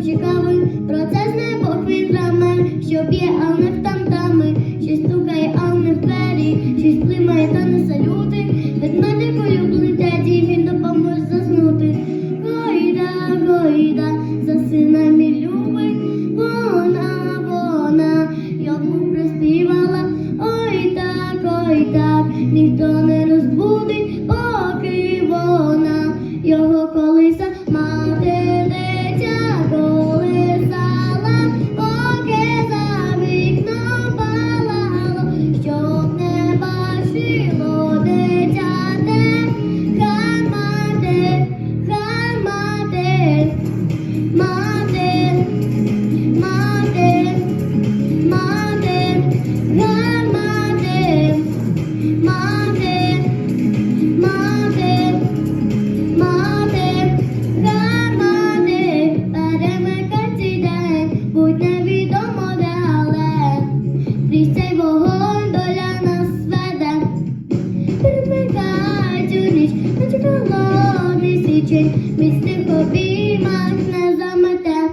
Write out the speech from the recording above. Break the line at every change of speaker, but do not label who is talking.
там цікавий, процес не похвін для мен, що б'є, а не в тамтами, що стукає, а не в пері, щось плимає, та не салюти. Ведмедик улюблений теді, він допоможе заснути. Гойда, гойда, засина мій любий, вона, вона, йому приспівала, ой так, ой так, ніхто не. Вечір міцних обіймах не замете.